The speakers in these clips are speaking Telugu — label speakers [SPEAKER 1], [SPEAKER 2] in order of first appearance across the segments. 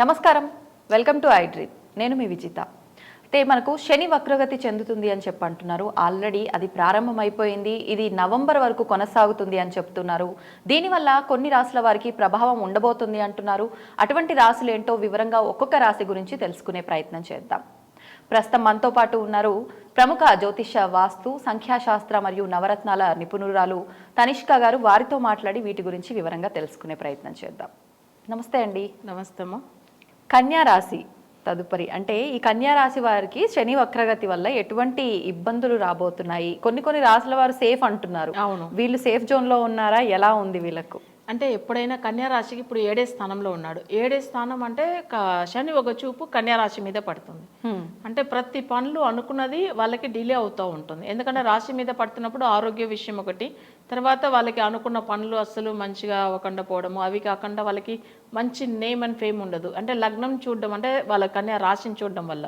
[SPEAKER 1] నమస్కారం. వెల్కమ్ టు ఐ డ్రీమ్ నేను మీ విజిత. అయితే మనకు శని వక్రగతి చెందుతుంది అని చెప్పి అంటున్నారు. ఆల్రెడీ అది ప్రారంభమైపోయింది. ఇది నవంబర్ వరకు కొనసాగుతుంది అని చెప్తున్నారు. దీనివల్ల కొన్ని రాసుల వారికి ప్రభావం ఉండబోతుంది అంటున్నారు. అటువంటి రాసులు ఏంటో వివరంగా ఒక్కొక్క రాశి గురించి తెలుసుకునే ప్రయత్నం చేద్దాం. ప్రస్తుతం మనతో పాటు ఉన్నారు ప్రముఖ జ్యోతిష వాస్తు సంఖ్యాశాస్త్ర మరియు నవరత్నాల నిపుణురాలు తనిష్క గారు. వారితో మాట్లాడి వీటి గురించి వివరంగా తెలుసుకునే ప్రయత్నం చేద్దాం. నమస్తే అండి.
[SPEAKER 2] నమస్తే అమ్మా
[SPEAKER 1] కన్యా రాశి తదుపరి. అంటే ఈ కన్యా రాశి వారికి శని వక్రగతి వల్ల ఎటువంటి ఇబ్బందులు రాబోతున్నాయి? కొన్ని కొన్ని రాశుల వారు సేఫ్ అంటున్నారు.
[SPEAKER 2] అవును.
[SPEAKER 1] వీళ్ళు సేఫ్ జోన్లో ఉన్నారా? ఎలా ఉంది వీళ్ళకు?
[SPEAKER 2] అంటే ఎప్పుడైనా కన్యా రాశికి ఇప్పుడు ఏడే స్థానంలో ఉన్నాడు. ఏడే స్థానం అంటే శని ఒక చూపు కన్యా రాశి మీద పడుతుంది. అంటే ప్రతి పనులు అనుకున్నది వాళ్ళకి డిలే అవుతూ ఉంటుంది. ఎందుకంటే రాశి మీద పడుతున్నప్పుడు ఆరోగ్య విషయం ఒకటి తర్వాత వాళ్ళకి అనుకున్న పనులు అస్సలు మంచిగా అవ్వకుండా పోవడము అవి కాకుండా వాళ్ళకి మంచి నేమ్ అండ్ ఫేమ్ ఉండదు. అంటే లగ్నం చూడడం అంటే వాళ్ళ కన్యా రాశిని చూడడం వల్ల.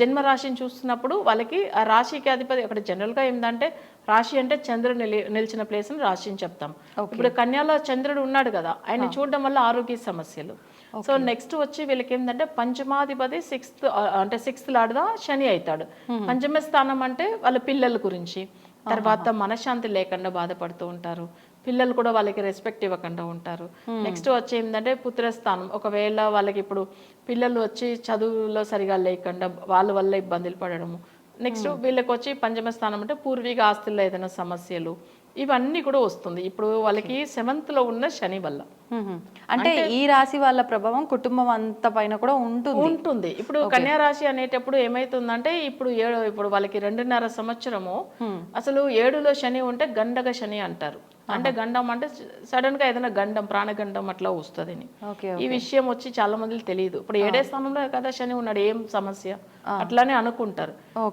[SPEAKER 2] జన్మ రాశిని చూస్తున్నప్పుడు వాళ్ళకి ఆ రాశికి అధిపతి అక్కడ జనరల్గా ఏంటంటే రాశి అంటే చంద్రుడు నిలి- నిలిచిన ప్లేస్ అని రాశి అని చెప్తాం. ఇప్పుడు కన్యాలో చంద్రుడు ఉన్నాడు కదా ఆయన చూడడం వల్ల ఆరోగ్య సమస్యలు. సో నెక్స్ట్ వచ్చి వీళ్ళకి ఏంటంటే పంచమాధిపతి సిక్స్త్ అంటే సిక్స్త్ లాడుదా శని అవుతాడు పంచమ స్థానం అంటే వాళ్ళ పిల్లల గురించి. తర్వాత మనశ్శాంతి లేకుండా బాధపడుతూ ఉంటారు. పిల్లలు కూడా వాళ్ళకి రెస్పెక్ట్ ఇవ్వకుండా ఉంటారు. నెక్స్ట్ వచ్చి ఏంటంటే పుత్రస్థానం ఒకవేళ వాళ్ళకి ఇప్పుడు పిల్లలు వచ్చి చదువులో సరిగా లేకుండా వాళ్ళ వల్ల ఇబ్బందులు పడడము. నెక్స్ట్ వీళ్ళకి వచ్చి పంచమ స్థానం అంటే పూర్వీక ఆస్తుల్లో ఏదైనా సమస్యలు ఇవన్నీ కూడా వస్తుంది. ఇప్పుడు వాళ్ళకి సెవెంత్లో ఉన్న శని వల్ల.
[SPEAKER 1] అంటే ఈ రాశి వాళ్ళ ప్రభావం కుటుంబం అంత పైన కూడా ఉంటుంది.
[SPEAKER 2] ఉంటుంది. ఇప్పుడు కన్యా రాశి అనేటప్పుడు ఏమైతుందంటే ఇప్పుడు ఏడు ఇప్పుడు వాళ్ళకి రెండున్నర సంవత్సరము అసలు ఏడులో శని ఉంటే గండగ శని అంటారు. అంటే గండం అంటే సడన్గా ఏదైనా గండం ప్రాణగండం అట్లా వస్తుంది
[SPEAKER 1] ఓకే
[SPEAKER 2] ఈ విషయం వచ్చి చాలా మందికి తెలియదు. ఇప్పుడు ఏడే స్థానంలో కదా శని ఉన్నాడు ఏం సమస్య? అట్లానే అనుకుంటారు.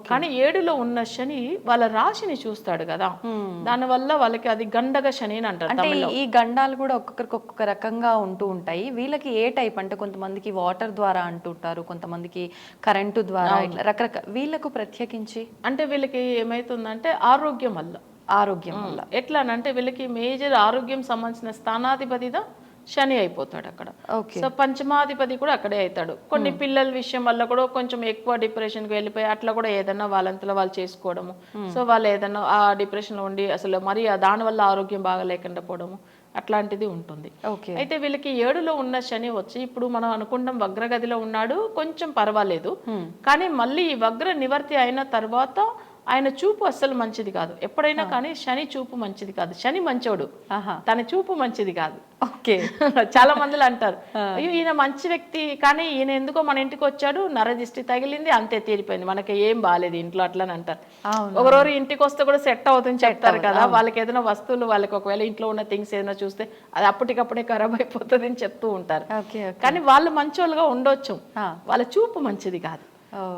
[SPEAKER 2] కానీ ఏడులో ఉన్న శని వాళ్ళ రాశిని చూస్తాడు కదా. దానివల్ల వాళ్ళకి అది గండగ శని అని అంటారు
[SPEAKER 1] అంటే ఈ గండాలు కూడా ఒక్కొక్కరికి ఒక్కొక్క రకంగా ఉంటూ ఉంటాయి. వీళ్ళకి ఏ టైప్ అంటే కొంతమందికి వాటర్ ద్వారా అంటుంటారు కొంతమందికి కరెంటు ద్వారా ఇట్లా రకరకాల వీళ్ళకు ప్రత్యేకించి?
[SPEAKER 2] అంటే వీళ్ళకి ఏమైతుందంటే ఆరోగ్యం వల్ల.
[SPEAKER 1] ఆరోగ్యం వల్ల.
[SPEAKER 2] ఎట్లా అని అంటే వీళ్ళకి మేజర్ ఆరోగ్యం సంబంధించిన స్థానాధిపతిగా శని అయిపోతాడు అక్కడ. సో పంచమాధిపతి కూడా అక్కడే అవుతాడు. కొన్ని పిల్లల విషయం వల్ల కూడా కొంచెం ఎక్కువ డిప్రెషన్కి వెళ్ళిపోయి అట్లా కూడా ఏదైనా వాళ్ళంతలో వాళ్ళు చేసుకోవడము. సో వాళ్ళు ఏదైనా ఆ డిప్రెషన్లో ఉండి అసలు మరి ఆ దాని వల్ల ఆరోగ్యం బాగా లేకుండా పోవడము అట్లాంటిది ఉంటుంది.
[SPEAKER 1] ఓకే.
[SPEAKER 2] అయితే వీళ్ళకి ఏడులో ఉన్న శని వచ్చి ఇప్పుడు మనం అనుకుంటాం వగ్రగదిలో ఉన్నాడు కొంచెం పర్వాలేదు. కానీ మళ్ళీ ఈ వగ్ర నివర్తి అయిన తర్వాత ఆయన చూపు అస్సలు మంచిది కాదు. ఎప్పుడైనా కానీ శని చూపు మంచిది కాదు. శని మంచోడు.
[SPEAKER 1] ఆహా.
[SPEAKER 2] తన చూపు మంచిది కాదు.
[SPEAKER 1] ఓకే.
[SPEAKER 2] చాలా మందిలు అంటారు. అయ్యో ఈయన మంచి వ్యక్తి కానీ ఈయన ఎందుకో మన ఇంటికి వచ్చాడు నరదిష్టి తగిలింది అంతే తీరిపోయింది. మనకి ఏం బాగాలేదు ఇంట్లో అట్లా అంటారు. ఒకరోజు ఇంటికి వస్తే కూడా సెట్ అవుతుంది చెప్తారు కదా. వాళ్ళకి ఏదైనా వస్తువులు వాళ్ళకి ఒకవేళ ఇంట్లో ఉన్న థింగ్స్ ఏదైనా చూస్తే అది అప్పటికప్పుడే ఖరాబ్ అయిపోతుంది అని చెప్తూ ఉంటారు. కానీ వాళ్ళు మంచోళ్ళుగా ఉండొచ్చు.
[SPEAKER 1] ఆ.
[SPEAKER 2] వాళ్ళ చూపు మంచిది కాదు.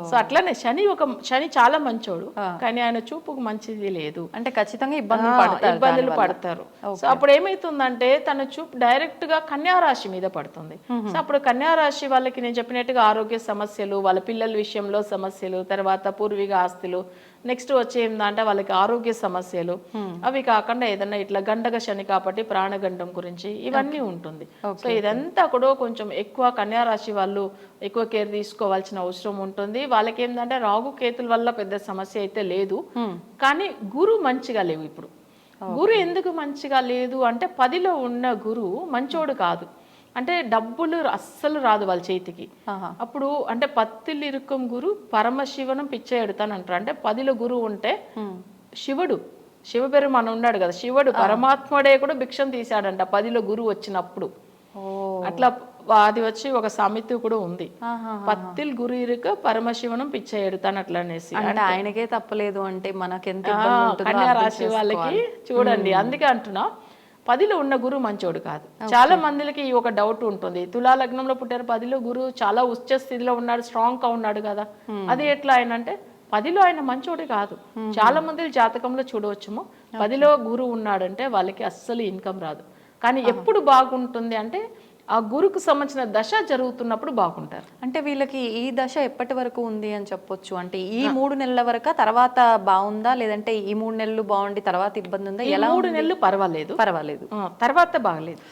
[SPEAKER 2] సో అట్లనే శని ఒక శని చాలా మంచోడు. కానీ ఆయన చూపుకు మంచిది లేదు.
[SPEAKER 1] అంటే ఖచ్చితంగా ఇబ్బందులు
[SPEAKER 2] ఆ,
[SPEAKER 1] పడతారు
[SPEAKER 2] ఇబ్బందులు. పడతారు. సో అప్పుడు ఏమైతుందంటే తన చూపు డైరెక్ట్గా కన్యా రాశి మీద పడుతుంది. సో అప్పుడు కన్యా రాశి వాళ్ళకి నేను చెప్పినట్టుగా ఆరోగ్య సమస్యలు వాళ్ళ పిల్లల విషయంలో సమస్యలు తర్వాత పూర్వీక ఆస్తులు నెక్స్ట్ వచ్చి ఏంటంటే వాళ్ళకి ఆరోగ్య సమస్యలు. అవి కాకుండా ఏదైనా ఇట్లా గండగ శని కాబట్టి ప్రాణగండం గురించి ఇవన్నీ ఉంటుంది. సో ఇదంతా కూడా కొంచెం ఎక్కువ కన్యా రాశి వాళ్ళు ఎక్కువ కేర్ తీసుకోవాల్సిన అవసరం ఉంటుంది. వాళ్ళకి ఏంటంటే రాగు కేతుల వల్ల పెద్ద సమస్య అయితే లేదు. కానీ గురు మంచిగా లేవు ఇప్పుడు. గురు ఎందుకు మంచిగా లేదు అంటే పదిలో ఉన్న గురు మంచోడు కాదు. అంటే డబ్బులు అస్సలు రాదు వాళ్ళ చేతికి. అప్పుడు అంటే పత్తిలు ఇరుక్కం గురు పరమశివనం పిచ్చేడుతాను అంటారు. అంటే పదిలో గురువు ఉంటే శివుడు శివపెరుమాను ఉన్నాడు కదా శివుడు పరమాత్ముడే కూడా భిక్షం తీశాడంట పదిలో గురువు వచ్చినప్పుడు. అట్లా అది వచ్చి ఒక సామెత కూడా ఉంది. పత్తిల్ గురు ఇరుక పరమశివనం పిచ్చ ఎడుతాను అట్లా అనేసి.
[SPEAKER 1] అంటే ఆయనకే తప్పలేదు అంటే మనకెంత
[SPEAKER 2] రాశి వాళ్ళకి. చూడండి. అందుకే అంటున్నా పదిలో ఉన్న గురువు మంచోడు కాదు. చాలా మందికి ఒక డౌట్ ఉంటుంది. తులా లగ్నంలో పుట్టారు పదిలో గురువు చాలా ఉచ్చ స్థితిలో ఉన్నాడు స్ట్రాంగ్గా ఉన్నాడు కదా. అది ఎట్లా ఆయన అంటే పదిలో ఆయన మంచోడు కాదు. చాలా మంది జాతకంలో చూడవచ్చుము పదిలో గురువు ఉన్నాడంటే వాళ్ళకి అస్సలు ఇన్కమ్ రాదు. కానీ ఎప్పుడు బాగుంటుంది అంటే ఆ గురుకు సంబంధించిన దశ జరుగుతున్నప్పుడు బాగుంటారు.
[SPEAKER 1] అంటే వీళ్ళకి ఈ దశ ఎప్పటి వరకు ఉంది అని చెప్పొచ్చు? అంటే ఈ మూడు నెలల వరకు తర్వాత బాగుందా? లేదంటే ఈ మూడు నెలలు బాగుండి తర్వాత ఇబ్బంది ఉందా? ఎలా
[SPEAKER 2] మూడు నెలలు పర్వాలేదు.
[SPEAKER 1] పర్వాలేదు.
[SPEAKER 2] తర్వాత బాగలేదు.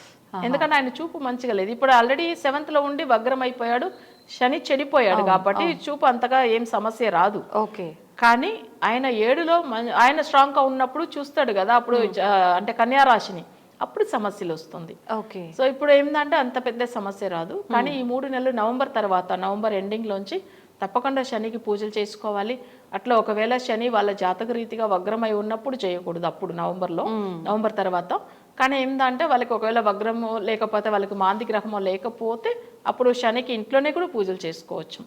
[SPEAKER 2] ఎందుకంటే ఆయన చూపు మంచిగా లేదు. ఇప్పుడు ఆల్రెడీ సెవెంత్లో ఉండి వగ్రం అయిపోయాడు శని చెడిపోయాడు కాబట్టి చూపు అంతగా ఏం సమస్య రాదు.
[SPEAKER 1] ఓకే.
[SPEAKER 2] కానీ ఆయన ఏడులో ఆయన స్ట్రాంగ్గా ఉన్నప్పుడు చూస్తాడు కదా. అప్పుడు అంటే కన్యా రాశిని అప్పుడు సమస్యలు వస్తుంది.
[SPEAKER 1] ఓకే.
[SPEAKER 2] సో ఇప్పుడు ఏంటంటే అంత పెద్ద సమస్య రాదు. కానీ ఈ మూడు నెలలు నవంబర్ తర్వాత నవంబర్ ఎండింగ్ లోంచి తప్పకుండా శనికి పూజలు చేసుకోవాలి. అట్లా ఒకవేళ శని వాళ్ళ జాతక రీతిగా వగ్రమై ఉన్నప్పుడు చేయకూడదు అప్పుడు నవంబర్లో నవంబర్ తర్వాత. కానీ ఏంటంటే వాళ్ళకి ఒకవేళ వగ్రము లేకపోతే వాళ్ళకి మాంది గ్రహమో లేకపోతే అప్పుడు శనికి ఇంట్లోనే కూడా పూజలు చేసుకోవచ్చు.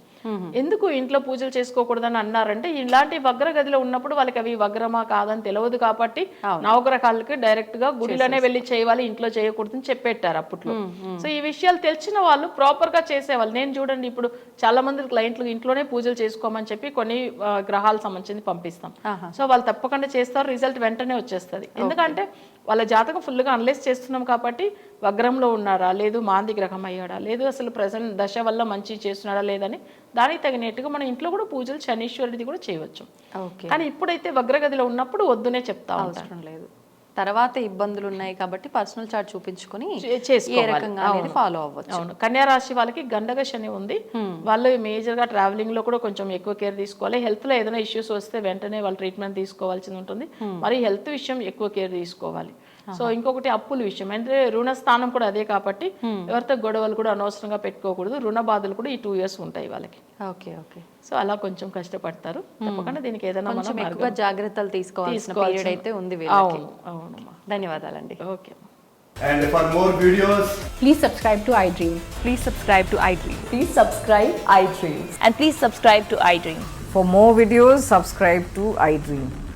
[SPEAKER 2] ఎందుకు ఇంట్లో పూజలు చేసుకోకూడదని అన్నారంటే ఇలాంటి వగ్ర గదిలో ఉన్నప్పుడు వాళ్ళకి అవి వగ్రమా కాదని తెలియదు కాబట్టి నవగ్రహాలకి డైరెక్ట్గా గుడిలోనే వెళ్ళి చేయాలి ఇంట్లో చేయకూడదని చెప్పెట్టారు అప్పట్లో. సో ఈ విషయాలు తెలిసిన వాళ్ళు ప్రాపర్గా చేసేవాళ్ళు. నేను చూడండి ఇప్పుడు చాలా మంది క్లయింట్లు ఇంట్లోనే పూజలు చేసుకోమని చెప్పి కొన్ని ఆ, గ్రహాలకు సంబంధించింది పంపిస్తాం. సో వాళ్ళు తప్పకుండా చేస్తారు రిజల్ట్ వెంటనే వచ్చేస్తుంది. ఎందుకంటే వాళ్ళ జాతకం ఫుల్గా అనలైజ్ చేస్తున్నాం కాబట్టి వగ్రంలో ఉన్నారా? లేదు మాంది గ్రహం అయ్యాడా? లేదు అసలు ప్రజెంట్ దశ వల్ల మంచి చేస్తున్నాడా లేదని దానికి తగినట్టుగా మన ఇంట్లో కూడా పూజలు శనీశ్వరుడిది కూడా చేయవచ్చు. కానీ ఇప్పుడైతే వగ్రగదిలో ఉన్నప్పుడు వద్దునే చెప్తా
[SPEAKER 1] లేదు. తర్వాత ఇబ్బందులు ఉన్నాయి కాబట్టి పర్సనల్ చార్ట్ చూపించుకొని ఏ రకంగా అనేది ఫాలో అవ్వచ్చు.
[SPEAKER 2] అవును. కన్యా రాశి వాళ్ళకి గండగ శని ఉంది. వాళ్ళు మేజర్గా ట్రావెలింగ్లో కూడా కొంచెం ఎక్కువ కేర్ తీసుకోవాలి. హెల్త్లో ఏదైనా ఇష్యూస్ వస్తే వెంటనే వాళ్ళు ట్రీట్మెంట్ తీసుకోవాల్సి ఉంటుంది. మరి హెల్త్ విషయం ఎక్కువ కేర్ తీసుకోవాలి. సో ఇంకొకటి అప్పుల విషయం. అంటే రుణ స్థానం కూడా అదే కాబట్టి ఎవరితో గొడవలు కూడా అనవసరంగా పెట్టుకోకూడదు. రుణ బాధలు కూడా ఈ టూ ఇయర్స్ ఉంటాయి వాళ్ళకి.
[SPEAKER 1] Okay okay.
[SPEAKER 2] సో అలా కొంచెం కష్టపడతారు. తప్పకుండా దీనికి ఏదైనా మనం
[SPEAKER 1] కొంచెం ఎక్కువ జాగ్రత్తలు తీసుకోవాల్సిన పీరియడ్ అయితే ఉంది వీళ్ళకి.
[SPEAKER 2] అవును అవునమ్మా
[SPEAKER 1] ధన్యవాదాలండి.
[SPEAKER 2] Okay
[SPEAKER 3] And for more videos,
[SPEAKER 4] Please subscribe to iDream.
[SPEAKER 5] Please subscribe to iDream.
[SPEAKER 4] Please subscribe iDream.
[SPEAKER 5] And please subscribe to iDream.
[SPEAKER 4] For more videos, subscribe to iDream.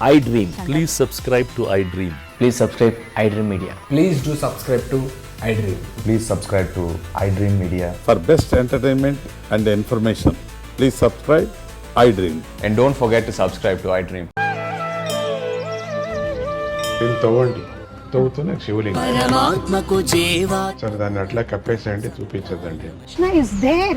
[SPEAKER 5] videos, please subscribe to iDream.
[SPEAKER 6] Subscribe to iDream.
[SPEAKER 7] Please subscribe to iDream.
[SPEAKER 6] Please subscribe iDream Media.
[SPEAKER 8] Please do subscribe to iDream.
[SPEAKER 9] Please subscribe to iDream Media.
[SPEAKER 7] For best entertainment and information, please subscribe iDream.
[SPEAKER 6] And don't forget to subscribe to iDream.
[SPEAKER 7] దీన్ని తవ్వండి తవ్వుతూనే శివలింగం సరే దాన్ని అట్లా కప్పేసేయండి చూపించదండి
[SPEAKER 4] Krishna is there.